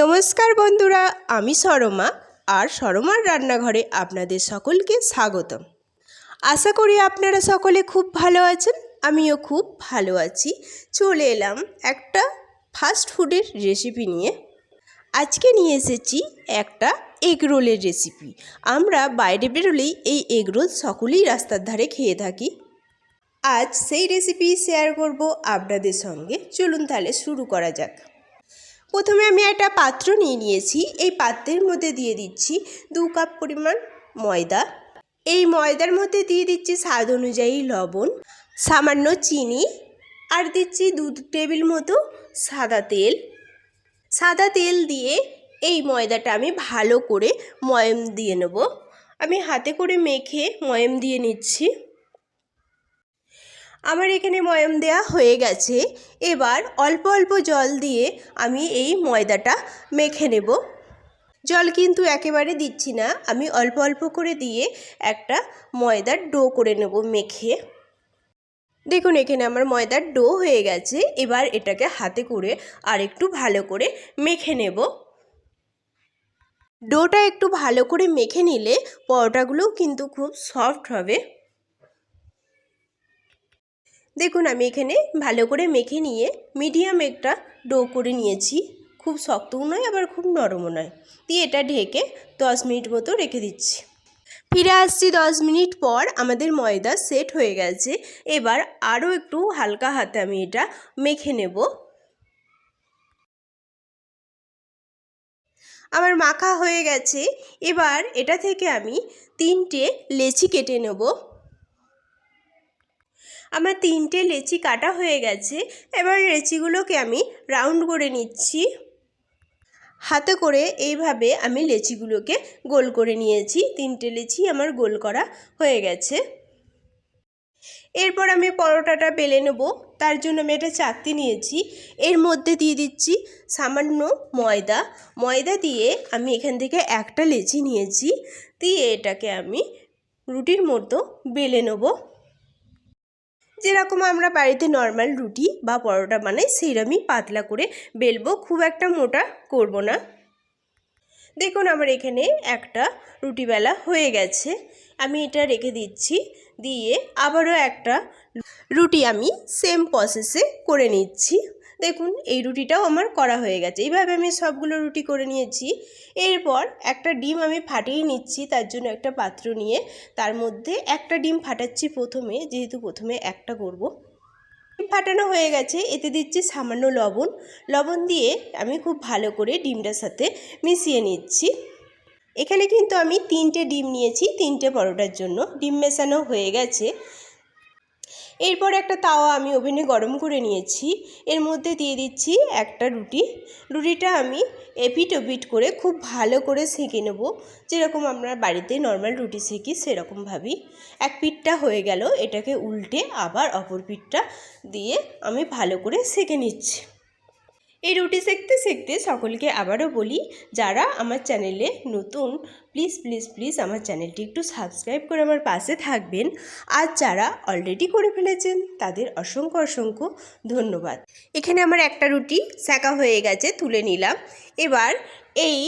নমস্কার বন্ধুরা, আমি সরমা আর সরমার রান্নাঘরে আপনাদের সকলকে স্বাগতম। আশা করি আপনারা সকলে খুব ভালো আছেন, আমিও খুব ভালো আছি। চলে এলাম একটা ফাস্ট ফুডের রেসিপি নিয়ে। আজকে নিয়ে এসেছি একটা এগ রোলের রেসিপি আমরা বাইরে বেরোলেই এই এগ রোল সকলেই রাস্তার ধারে খেয়ে থাকি। আজ সেই রেসিপি শেয়ার করব আপনাদের সঙ্গে। চলুন তাহলে শুরু করা যাক। প্রথমে আমি একটা পাত্র নিয়ে নিয়েছি। এই পাত্রের মধ্যে দিয়ে দিচ্ছি দু কাপ পরিমাণ ময়দা। এই ময়দার মধ্যে দিয়ে দিচ্ছি স্বাদ অনুযায়ী লবণ, সামান্য চিনি আর দিচ্ছি দু টেবিল মতো সাদা তেল। সাদা তেল দিয়ে এই ময়দাটা আমি ভালো করে ময়ম দিয়ে নেব। আমি হাতে করে মেখে ময়ম দিয়ে নিচ্ছি। আমার এখানে ময়ম দেয়া হয়ে গেছে। এবার অল্প অল্প জল দিয়ে আমি এই ময়দাটা মেখে নেব। জল কিন্তু একেবারে দিচ্ছি না। আমি অল্প অল্প করে দিয়ে একটা ময়দার ডো করে নেব মেখে। দেখুন, এখানে আমার ময়দার ডো হয়ে গেছে। এবার এটাকে হাতে করে আর একটু ভালো করে মেখে নেব। ডোটা একটু ভালো করে মেখে নিলে পরোটাগুলোও কিন্তু খুব সফট হবে। দেখুন, আমি এখানে ভালো করে মেখে নিয়ে মিডিয়াম একটা ডো করে নিয়েছি। খুব শক্তও নয়, আবার খুব নরমও নয়। দিয়ে এটা ঢেকে দশ মিনিট মতো রেখে দিচ্ছি। ফিরে আসছি দশ মিনিট পর, আমাদের ময়দা সেট হয়ে গেছে। এবার আরও একটু হালকা হাতে আমি এটা মেখে নেব। আমার মাখা হয়ে গেছে। এবার এটা থেকে আমি তিনটে লেচি কেটে নেব। আমার তিনটে লেচি কাটা হয়ে গেছে। এবার লেচিগুলোকে আমি রাউন্ড করে নিচ্ছি। হাতে করে এইভাবে আমি লেচিগুলোকে গোল করে নিয়েছি। তিনটে লেচি আমার গোল করা হয়ে গেছে। এরপর আমি পরোটাটা বেলে নেব। তার জন্য আমি একটা চাকতি নিয়েছি। এর মধ্যে দিয়ে দিচ্ছি সামান্য ময়দা। ময়দা দিয়ে আমি এখান থেকে একটা লেচি নিয়েছি। দিয়ে এটাকে আমি রুটির মতো বেলে নেব। যেরকম আমরা বাড়িতে নর্মাল রুটি বা পরোটা বানাই সেইরকমই পাতলা করে বেলবো, খুব একটা মোটা করব না। দেখুন আমার এখানে একটা রুটি বেলা হয়ে গেছে। আমি এটা রেখে দিচ্ছি, দিয়ে আবারও একটা রুটি আমি সেম প্রসেসে করে নিচ্ছি। দেখুন, এই রুটিটাও আমার করা হয়ে গেছে। এইভাবে আমি সবগুলো রুটি করে নিয়েছি। এরপর একটা ডিম আমি ফাটিয়ে নিচ্ছি, তার জন্য একটা পাত্র নিয়ে। তার মধ্যে একটা ডিম ফাটাচ্ছি প্রথমে, যেহেতু প্রথমে একটা করব। ডিম ফাটানো হয়ে গেছে, এতে দিচ্ছি সামান্য লবণ। লবণ দিয়ে আমি খুব ভালো করে ডিমটার সাথে মিশিয়ে নিচ্ছি। এখানে কিন্তু আমি তিনটে ডিম নিয়েছি, তিনটে পরোটার জন্য। ডিম মেশানো হয়ে গেছে। এরপর একটা তাওয়া আমি ওভেনে গরম করে নিয়েছি। এর মধ্যে দিয়ে দিচ্ছি একটা রুটি। রুটিটা আমি এপিট ওপিট করে খুব ভালো করে সেঁকে নেব। যেরকম আমরা বাড়িতে নর্মাল রুটি সেঁকি সেরকমভাবেই। এক পিঠটা হয়ে গেল, এটাকে উল্টে আবার অপর পিঠটা দিয়ে আমি ভালো করে সেঁকে নিচ্ছি। এই রুটি সেঁকতে সেঁকতে সকলকে আবারও বলি, যারা আমার চ্যানেলে নতুন প্লিজ প্লিজ প্লিজ আমার চ্যানেলটি একটু সাবস্ক্রাইব করে আমার পাশে থাকবেন। আর যারা অলরেডি করে ফেলেছেন, তাদের অসংখ্য অসংখ্য ধন্যবাদ। এখানে আমার একটা রুটি সেঁকা হয়ে গেছে, তুলে নিলাম। এবার এই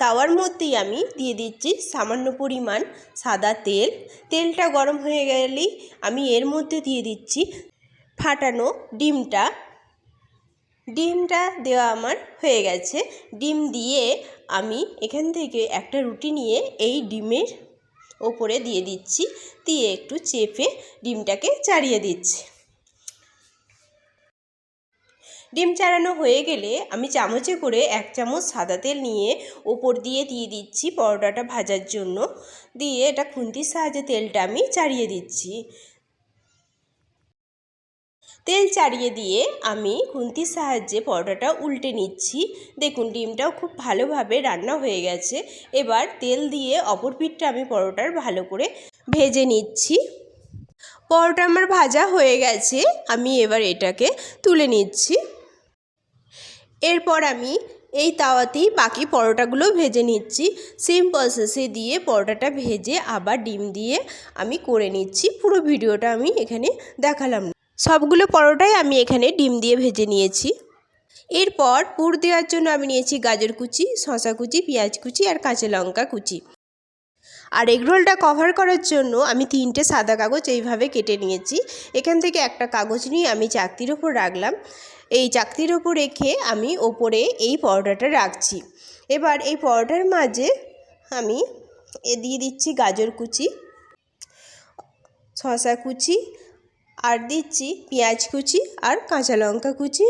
তাওয়ার মধ্যেই আমি দিয়ে দিচ্ছি সামান্য পরিমাণ সাদা তেল। তেলটা গরম হয়ে গেলেই আমি এর মধ্যে দিয়ে দিচ্ছি ফাটানো ডিমটা। ডিমটা দেওয়া আমার হয়ে গেছে। ডিম দিয়ে আমি এখান থেকে একটা রুটি নিয়ে এই ডিমের ওপরে দিয়ে দিচ্ছি। দিয়ে একটু চেপে ডিমটাকে চাড়িয়ে দিচ্ছি। ডিম চাড়ানো হয়ে গেলে আমি চামচে করে এক চামচ সাদা তেল নিয়ে ওপর দিয়ে দিয়ে দিচ্ছি পরোটাটা ভাজার জন্য। দিয়ে এটা খুন্তির সাহায্যে তেলটা আমি চাড়িয়ে দিচ্ছি। তেল চাড়িয়ে দিয়ে আমি খুন্তির সাহায্যে পরোটাটা উল্টে নিচ্ছি। দেখুন, ডিমটাও খুব ভালোভাবে রান্না হয়ে গেছে। এবার তেল দিয়ে অপর পিঠটা আমি পরোটার ভালো করে ভেজে নিচ্ছি। পরোটা আমার ভাজা হয়ে গেছে। আমি এবার এটাকে তুলে নিচ্ছি। এরপর আমি এই তাওয়াতেই বাকি পরোটাগুলো ভেজে নিচ্ছি। সেম প্রসেসে দিয়ে পরোটাটা ভেজে আবার ডিম দিয়ে আমি করে নিচ্ছি। পুরো ভিডিওটা আমি এখানে দেখালাম সবগুলো পরোটাই আমি এখানে ডিম দিয়ে ভেজে নিয়েছি। এরপর পুর দেওয়ার জন্য আমি নিয়েছি গাজর কুচি শশা কুচি, পেঁয়াজ কুচি আর কাঁচা লঙ্কা কুচি। আর এগরোলটা কভার করার জন্য আমি তিনটে সাদা কাগজ এইভাবে কেটে নিয়েছি। এখান থেকে একটা কাগজ নিয়ে আমি চাকতির ওপর রাখলাম। এই চাকতির ওপর রেখে আমি ওপরে এই পরোটাটা রাখছি। এবার এই পরোটার মাঝে আমি এ দিয়ে দিচ্ছি গাজর কুচি শশা কুচি আর দিচ্ছি পেঁয়াজ কুচি আর কাঁচা লঙ্কা কুচি।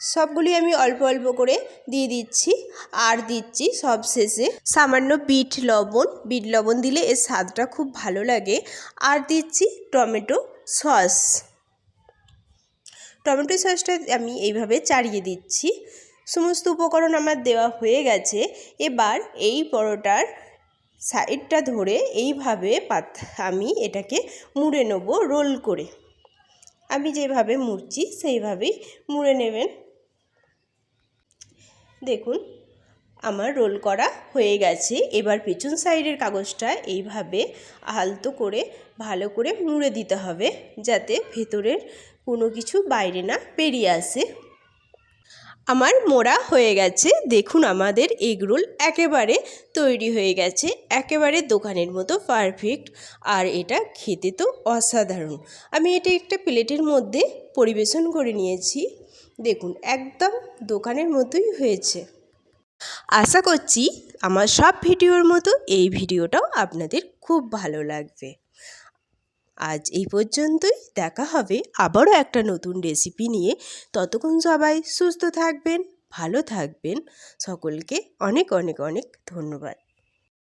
সবগুলি আমি অল্প অল্প করে দিয়ে দিচ্ছি আর দিচ্ছি সব শেষে সামান্য বিট লবণ। বিট লবণ দিলে এর স্বাদটা খুব ভালো লাগে। আর দিচ্ছি টমেটো সস। টমেটো সসটা আমি এইভাবে চাড়িয়ে দিচ্ছি। সমস্ত উপকরণ আমার দেওয়া হয়ে গেছে। এবার এই পরোটার সাইডটা ধরে এইভাবে পাত, আমি এটাকে মুড়ে নেব রোল করে। আমি যেভাবে মুড়ছি সেইভাবেই মুড়ে নেবেন। দেখুন, আমার রোল করা হয়ে গেছে। এবার পেছন সাইডের কাগজটা এইভাবে আলতো করে ভালো করে মুড়ে দিতে হবে, যাতে ভেতরের কোনো কিছু বাইরে না বেরিয়ে আসে। আমার মোড়া হয়ে গেছে। দেখুন আমাদের এগরোল একেবারে তৈরি হয়ে গেছে। একেবারে দোকানের মতো পারফেক্ট আর এটা খেতে তো অসাধারণ। আমি এটা একটা প্লেটের মধ্যে পরিবেশন করে নিয়েছি। দেখুন, একদম দোকানের মতোই হয়েছে। আশা করছি আমার সব ভিডিওর মতো এই ভিডিওটাও আপনাদের খুব ভালো লাগবে। আজ এই পর্যন্তই। দেখা হবে আবারও একটা নতুন রেসিপি নিয়ে। ততক্ষণ সবাই সুস্থ থাকবেন, ভালো থাকবেন। সকলকে অনেক অনেক অনেক ধন্যবাদ।